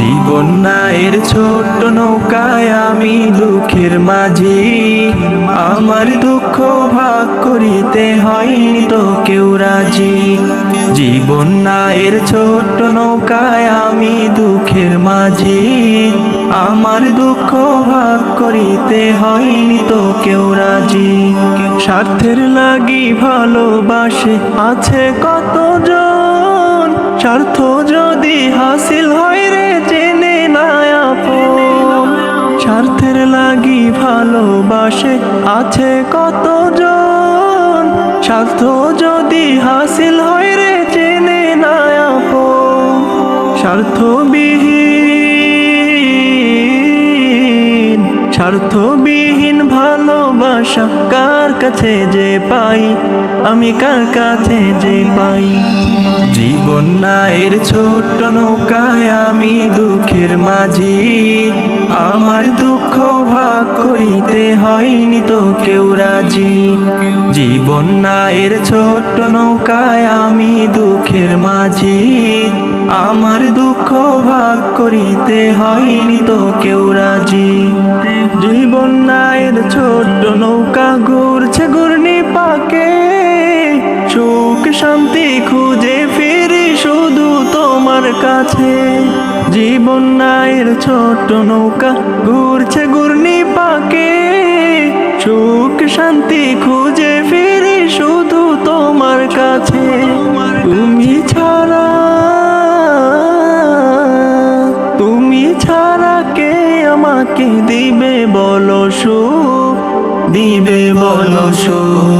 জীবন নায়ের ছোট্ট নৌকায় আমি দুঃখের মাঝি। আমার দুঃখ ভাগ করিতে হয়নি তো কেউ রাজি। জীবন নায়ের ছোট্ট নৌকায় আমি দুঃখের মাঝি। আমার দুঃখ ভাগ করিতে হয়নি তো কেউ রাজি। স্বার্থের লাগি ভালোবাসে আছে কতজন? স্বার্থ যদি হাসিল হয় রে, জেনে না আপন। স্বার্থের লাগি ভালোবাসে আছে কতজন? স্বার্থ যদি হাসিল হয় রে, জেনে না আপন। স্বার্থবিহীন স্বার্থবিহীন ভালোবাসা কার কাছে যে পাই? আমি কার কাছে যে পাই? জীবন নায়ের ছোট্ট নৌকায় আমি দুঃখের মাঝি। আমার দুঃখ ভাগ করিতে হয়নি তো কেউ রাজি। জীবন নায়ের ছোট্ট নৌকায় আমি দুঃখের মাঝি। আমার দুঃখ ভাগ করিতে হয়নি তো কেউ রাজি। জীবন নায়ের ছোট্ট নৌকা ঘুরছে ঘূর্ণি পাকে সুখ শান্তি তোমার কাছে জীবন নায়ের ছোট নৌকা ঘুরছে ঘূর্ণি পাকে। সুখ শান্তি খুঁজে ফিরি শুধু তোমার কাছে। তুমি ছাড়া তুমি ছাড়া কে আমাকে দিবে বলো সুখ? দিবে বলো সুখ।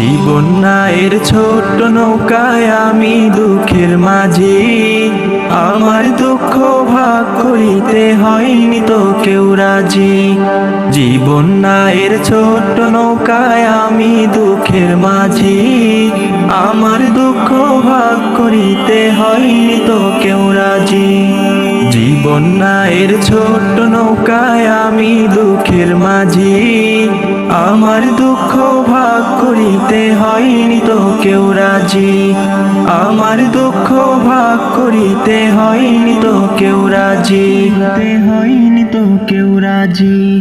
জীবন নায়ের ছোট্ট নৌকায় আমি দুঃখের মাঝি। আমার দুঃখ ভাগ করিতে হয়নি তো কেউ রাজি। জীবন নায়ের ছোট্ট নৌকায় আমি দুঃখের মাঝি। আমার দুঃখ ভাগ করিতে হয়নি তো কেউ রাজি। জীবন নায়ের ছোট্ট নৌকায় আমি দুঃখের মাঝি। আমার দুঃখ ভাগ করিতে হয়নি তো কেউ রাজি। আমার দুঃখ ভাগ করিতে হয়নি তো কেউ রাজি। হয়নি তো কেউ রাজি।